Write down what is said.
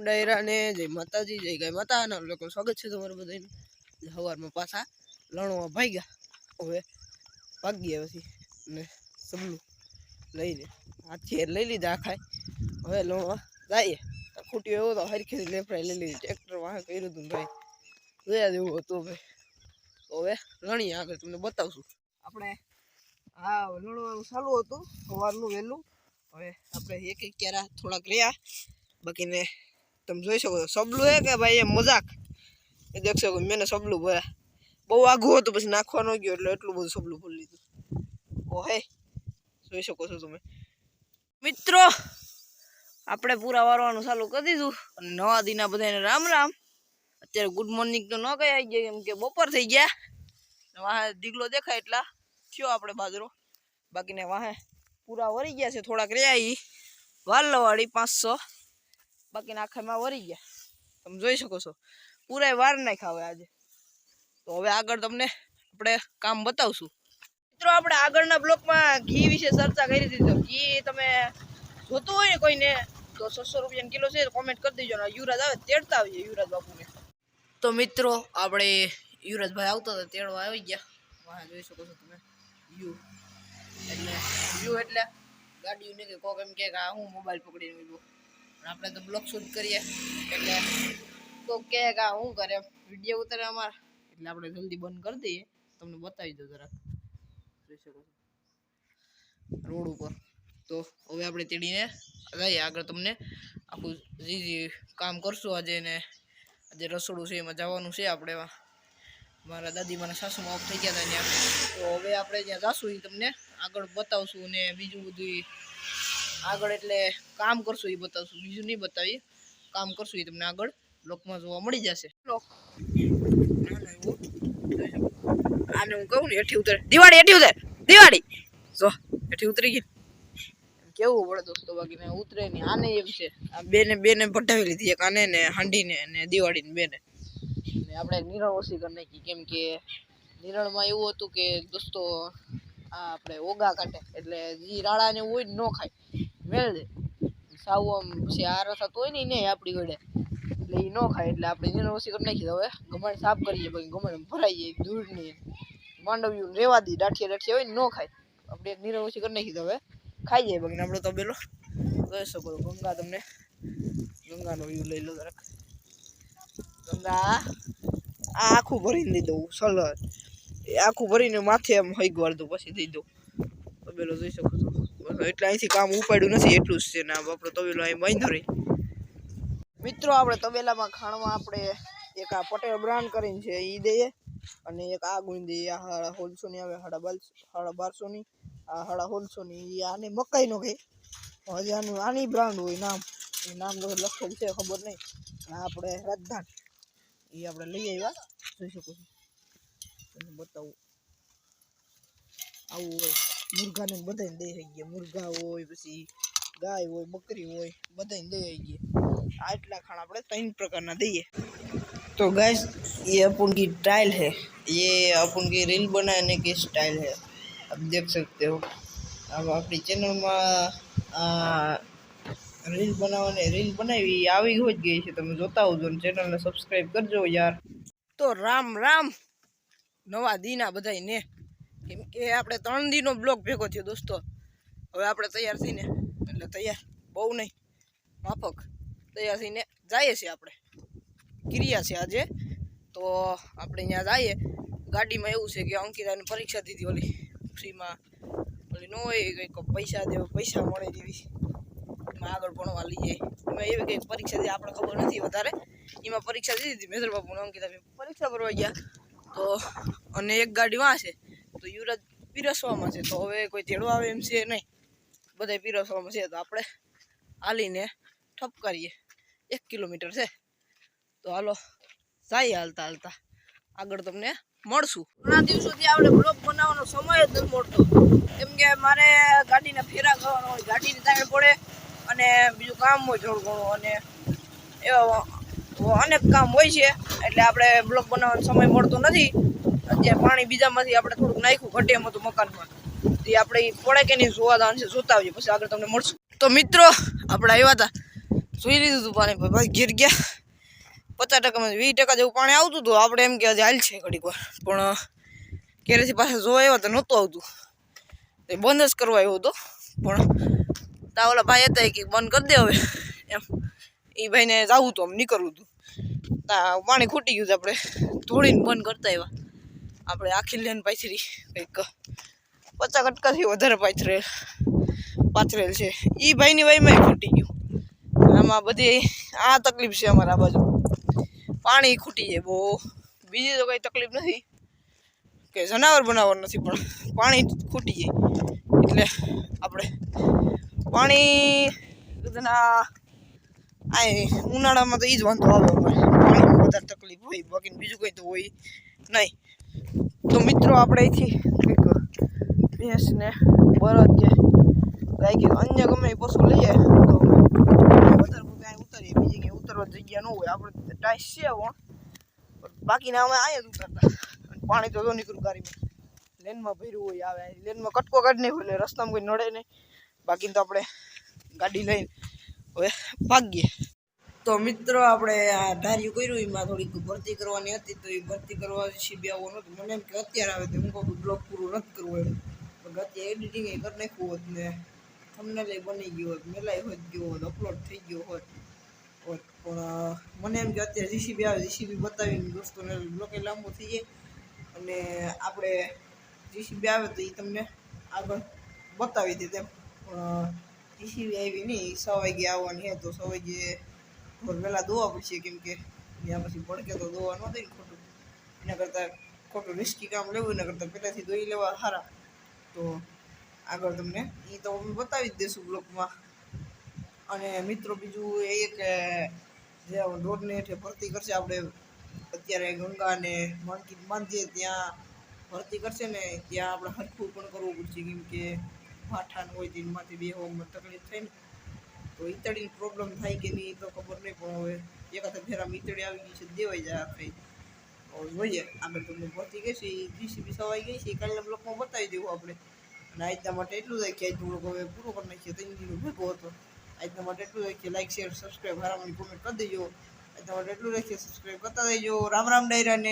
ડાયરાને જય માતાજી, જય ગાય માતાના લોકો સ્વાગત છે તમારું બધાનું. સવારમાં પાછા લણવા ભાગ્યા. હવે ભાગીએ પછી ને સબલું લઈને હાથી લઈ લીધા આખા હવે લણવા જઈએ. ખૂટ્યો એવો તો હરખી લેફરાઈ લઈ લીધી. ટ્રેક્ટર વાહ કર્યું હતું ભાઈ. જોયા જેવું હતું ભાઈ હવે લણીએ આગળ, તમને બતાવશું. આપણે હા લણવાનું ચાલુ હતું. સવારનું વહેલું. હવે આપણે એક એક ક્યારા થોડાક રહ્યા. બાકીને તમે જોઈ શકો છો. સબલું હે કે ભાઈ એ મજાક? એ દેખશો કે મેં સબલું ભર્યા બહુ આઘું હતું, પછી નાખવાનો ગયો એટલે એટલું બધું સબલું ભરી લીધું. ઓ હે જોઈ શકો છો તમે. મિત્રો, આપણે પૂરા વારવાનું ચાલુ કરી દીધું. અને નવા દીના બધાને રામ રામ. અત્યારે ગુડ મોર્નિંગ તો ન કહી આવી ગયા કેમ કે બપોર થઈ ગયા. વાહે દીગલો દેખાય એટલા. થયો આપણે બાજરો. બાકીને વાહે પૂરા વરી ગયા છે, થોડાક રહ્યા ઈ. લવાડી પાંચસો. બાકીના આખામાં વરી ગયા. તમે જોઈ શકો છો. પૂરા વાર નાખ્યા હવે આજે. તો હવે આગળ તમને આપણે કામ બતાવશું. મિત્રો, આપણે આગળના બ્લોકમાં ઘી વિશે ચર્ચા કરી હતી તો ઘી તમે જોતું હોય ને કોઈને, તો છસો રૂપિયાનો કિલો છે કોમેન્ટ કરી દેજો યુવરાજ આવે તેડતા આવીએ યુવરાજ બાપુને. તો મિત્રો, આપણે યુવરાજભાઈ આવતો હતા, તેડવા આવી ગયા. વાહ, જોઈ શકો છો તમે. યુ. એટલે યુ એટલે. ગાડી ને કે કોક એમ કે આ હું મોબાઈલ પકડીને ઊભો. આપણે તો બ્લોગ શૂટ કરીએ. એટલે તો કે આ હું કરે? વીડિયો ઉતરે અમારે. એટલે આપણે જલ્દી બંધ કરી દઈએ. તમને બતાવી દો જરાક. રોડ ઉપર. તો હવે આપણે તેડીને જઈએ. આગળ તમને આખું જે જી કામ કરશું. આજે ને આજે રસોડું છે, એમાં જવાનું છે આપણે મારા દાદી, મારા સાસુમાં ઓફ થઈ ગયા હતા ત્યાં. તો હવે આપણે જ્યાં જાશું એ તમને આગળ બતાવશું ને બીજું બધું આગળ એટલે કામ કરશું એ બતાવશું. બીજું નહીં બતાવીએ. કામ કરશું એ તમને આગળ. બ્લોકમાં જોવા મળી જશે. આને હું કહું ને, એઠી ઉતરે. દિવાળી, એઠી ઉતરે. દિવાળી. જો, એઠી ઉતરી ગઈ. કેવું પડે દોસ્તો બાકી ઉતરે નહીં. આને એમ છે. આ બેને બેને પટાવી લીધી એક આને ને, હાંડીને ને દિવાળીને બેને. ને આપણે નિરણ ઓછી કરી નાખી. કેમ કે નિરણમાં એવું હતું કે દોસ્તો, આ આપણે ઓગા કાઢે. એટલે જે રાળા ને હોય ને ન ખાય. મેળ દે સાવ આમ પછી આ થતું હોય ને નહીં આપણી ઘડે એટલે એ ન ખાય, એટલે આપણે એને ઓછી કરી નાખી હવે ગમણ સાફ કરીએ પછી, ગમણ ભરાઈ જાય નહીં માંડવ્યું રેવા દઈએ, દાઠિયા દાઠિયા હોય ને ખાય. આપણે નિરણ ઓછી કરી નાખી હવે ખાઈ જાય બાકી આપણે તો પેલો જોઈ શકો ગંગા તમને, ગંગાનો વ્યૂ લઈ લો જરાક. ગંગા, આ આખું ભરીને દઈ દઉં સલર એ આખું ભરીને માથે એમ હઈ દઉં પછી દઈ દઉં. તો બેલો જોઈ શકો છો. એટલે અહીંથી કામ ઉપાડ્યું નથી, એટલું જ છે. ને આપણો તબેલો અહીં બાંધો રહી. મિત્રો, આપણે તબેલામાં ખાણમાં આપણે એક આ પટેલ બ્રાન્ડ કરીને છે એ દઈએ અને એક આ ગુંદી આ હોલસોની આવે, હાડા બાર હાડા બારસોની. આ હાડા હોલસોની એ આને મકાઈનો કહે. હજી આનું, આની બ્રાન્ડ હોય નામ. એ નામ લખેલ છે, ખબર નહીં. આપણે રાજધાન. એ આપણે લઈ આવ્યા. જોઈ શકો છો. બતાવું. આવું હોય. મુર્ગાને બધાને દઈ શકીએ મુર્ગા હોય પછી ગાય હોય બકરી હોય બધાને દઈ શકીએ આટલા ખાણા આપણે ત્રણ પ્રકારના દઈએ तो गैस ये अपन की स्टाइल है ये अपन की रील बनाने की स्टाइल है आप देख सकते हो अब આપણી ચેનલમાં રીલ બનાવવાની રીલ બનાવી આવી હોય જ ગઈ છે તમે જોતા હોજો ને ચેનલને સબસ્ક્રાઈબ કરજો યાર તો રામ રામ નવા દીના બધાય ને કેમ કે આપણે ત્રણ દીનો બ્લોક ભેગો થયો દોસ્તો. હવે આપણે તૈયાર થઈને, એટલે તૈયાર, બહુ નહીં, માફક, તૈયાર થઈને જઈએ છીએ આપણે. ક્રિયા છે આજે. તો આપણે ત્યાં જઈએ. ગાડીમાં એવું છે કે અંકિતાની પરીક્ષા દીધી ઓલી, ફ્રીમાં. ઓલી ન હોય કંઈક પૈસા દેવો, પૈસા મળે તેવી એમાં આગળ ભણવા લઈ જાય એમાં એવી કંઈક પરીક્ષા દીધી, આપણે ખબર નથી વધારે. એમાં પરીક્ષા દીધી હતી મેજર બાપુને અંકિતા પરીક્ષા ભરવા ગયા. તો અને એક ગાડી વાં છે. તો યુવરાજ પીરસવામાં છે તો હવે કોઈ તેડવા આવે એમ છે નહીં. બધા પીરસવામાં છે તો આપણે હાલીને ઠપ કરીએ એક કિલોમીટર છે. તો હાલો, જાય હાલતા હાલતા. આગળ તમને મળશું. ઘણા દિવસોથી આપણે બ્લોગ બનાવવાનો સમય જ નથી મળતો. કેમ કે મારે ગાડીને ફેરા કરવાનો હોય, ગાડીની તાણ પડે અને બીજું કામ હોય થોડું ઘણું. અને એવા અનેક કામ હોય છે. એટલે આપણે બ્લોગ બનાવવાનો સમય મળતો નથી. અત્યારે પાણી બીજામાંથી આપણે થોડુંક નાખ્યું ઘટેમ હતું મકાનમાં તે આપણે પડે કે નહીં જોવા દાન છે, જોતા આવીએ પછી આગળ તમને મળશું. તો મિત્રો, આપણે આવ્યા હતા, જોઈ લીધું હતું પાણી, ભાઈ ઘેર ગયા. પચાસ ટકામાં વીસ ટકા જેવું પાણી આવતું હતું, આપણે એમ કે આજે હાલ છે ઘડીક વાર. પણ ઘેરેથી પાછા જોવા આવ્યા તો નહોતું આવતું. એ બંધ જ કરવા આવ્યો હતો. પણ, તા ઓલા ભાઈ હતા કે બંધ કરી દે હવે, એમ. એ ભાઈને જવું હતું આમ નીકળવું હતું. તા પાણી ખૂટી ગયું હતું આપણે, ધોળીને બંધ કરતા આવ્યા. આપણે આખી લેન પાથરી. કંઈક પચાસ કટકાથી વધારે પાથરેલ પાથરેલ છે. એ ભાઈની વાઈમાં ખૂટી ગયું. આમાં બધી આ તકલીફ છે અમારા બાજુ. પાણી ખૂટી જાય બહુ. બીજી તો કંઈ તકલીફ નથી. કે જનાવર બનાવર નથી, પણ પાણી ખૂટી જાય. એટલે આપણે પાણી ઉનાળામાં તો એ જ વાંધો આવે અમારે. પાણીમાં વધારે તકલીફ હોય, બાકી બીજું કંઈ તો હોય નહીં. તો મિત્રો, આપણે અહીંથી કંઈક ભેંસને બળદ કે લાગી અન્ય ગમે એ પશુ લઈએ તો વધારે અહીં ઉતારીએ. બીજી ક્યાંય ઉતરવા જગ્યા ન હોય. આપણે ટાઈસ છે પણ બાકીના અમે અહીંયા જ ઉતરતા. પાણી તો જો નીકળ્યું ગાડીમાં. લેનમાં ભર્યું હોય, આવે. લેનમાં કટકો કાઢી નહીં એટલે રસ્તામાં કોઈ નડે નહીં. બાકી તો આપણે ગાડી લઈને હવે ભાગીએ. તો મિત્રો, આપણે આ ધાર્યું કર્યું, એમાં થોડીક ભરતી કરવાની હતી, તો એ ભરતી કરવા શીબ્યાવો નહોતું. મને એમ કે અત્યારે આવે તો હું કહું બ્લોક પૂરું નથી કરવું એમ. અત્યારે એડિટિંગ એ કરી નાખ્યું હોત ને તમને લઈ બની ગયું હોત, મેલાઈ હોત, ગયો હોત અપલોડ થઈ ગયો હોત હોત. પણ મને એમ કે અત્યારે જીસીબી આવે જીસીબી બતાવીને દોસ્તોને બ્લોક લાંબો થઈ જાય. અને આપણે જીસીબી આવે તો એ તમને આગળ બતાવી દે તેમ પણ જીસીબી આવી નહીં સવાઈ ગયા આવવાની હે તો સવાઈ વાગે થોર પહેલાં દોવા પડશે કેમ કે ત્યાં પછી ભડકે તો દોવા ન દે ખોટું. એના કરતાં ખોટું રિસ્કી કામ લેવું, એના કરતાં પહેલાંથી દોઈ લેવા સારા તો આગળ તમને એ તો અમે બતાવી જ દઈશું બ્લોકમાં. અને મિત્રો બીજું એ કે જે રોડને હેઠે ભરતી કરશે આપણે અત્યારે ગંગા ને માનકીત બાંધીએ ત્યાં ભરતી કરશે ને ત્યાં આપણે હરખું પણ કરવું પડશે. કેમ કે માઠાન હોય તેમાંથી બે હોવામાં તકલીફ થાય ને. તો ઈતળીની પ્રોબ્લેમ થાય કે નહીં તો ખબર નહીં, પણ હવે એકાદ ફેરામાં ઈતળી આવી ગઈ છે, દેવાઈ જાય આપણે જોઈએ આગળ તમને પહોંચી ગઈ છે એ જીસીબી સવાઈ ગઈ છે એ કાલના બ્લોકમાં બતાવી દેવું આપણે. અને આજના માટે એટલું જ કે બ્લોક હવે પૂરો કરી નાખીએ ત્રણ દિનનો ભેગો હતો. આજના માટે એટલું જ કે લાઈક શેર સબસ્ક્રાઈબ હારામની કોમેન્ટ કરી દેજો. આજના માટે એટલું રાખીએ સબસ્ક્રાઈબ કરતા દેજો રામ રામ ડાયરાને.